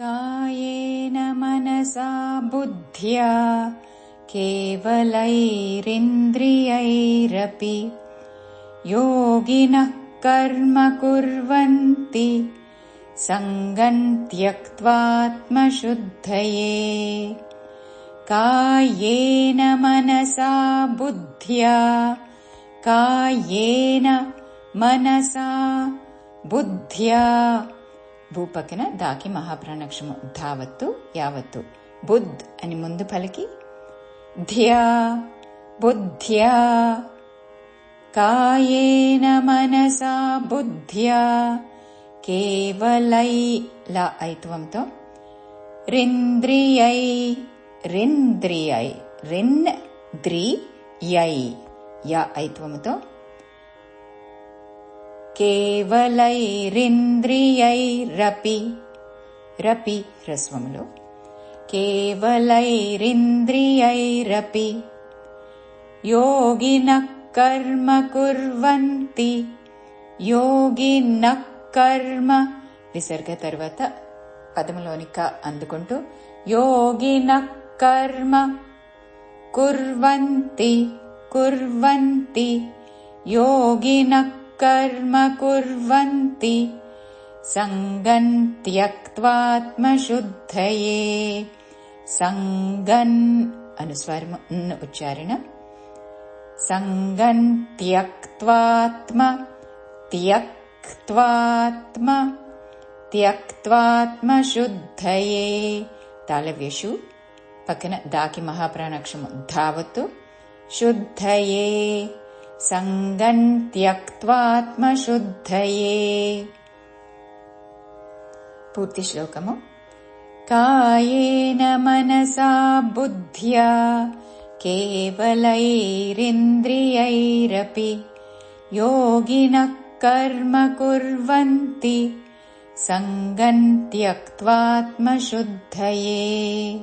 कायेन मनसा बुद्ध्या केवलैरिन्द्रियैरपि योगिनः कर्म कुर्वन्ति सङ्गम् त्यक्त्वात्मशुद्धये। कायेन मनसा बुद्ध्या कायेन मनसा बुद्ध्या భూపక్కన దాకి మహాప్రాణక్షము. ధావత్తు యావత్తు. బుద్ధ్ అని ముందు పలికి ధ్యా బుద్ధ్యా. కాయేన మనసా బుద్ధ్యా. కేవలై లా ఐత్వంతో రింద్రియై రింద్రియై రిన్ ద్రి యై యా ఐత్వముతో केवलैरिन्द्रियैरपि रपि ह्रस्वमुलो केवलैरिन्द्रियैरपि योगिनः कर्म कुर्वन्ति योगिनः कर्म विसर्गतर्वत पदमुलोनिक అందుకుంటూ योगिनः कर्म कुर्वन्ति कुर्वन्ति योगिनः कर्म कुर्वन्ति। सङ्गन् त्यक्त्वात्मशुद्धये। सङ्गन् अनुस्वारम् उच्चारण। सङ्गन् त्यक्त्वात्म त्यक्त्वात्म त्यक्त्वात्मशुद्धये। तालव्यषु पकन दाकि महाप्राणाक्षम् धावतु। शुद्धये सङ्गम् त्यक्त्वात्मशुद्धये। पूर्तिश्लोकमु। कायेन मनसा बुद्ध्या केवलैरिन्द्रियैरपि योगिनः कर्म कुर्वन्ति। सङ्गम् त्यक्त्वात्मशुद्धये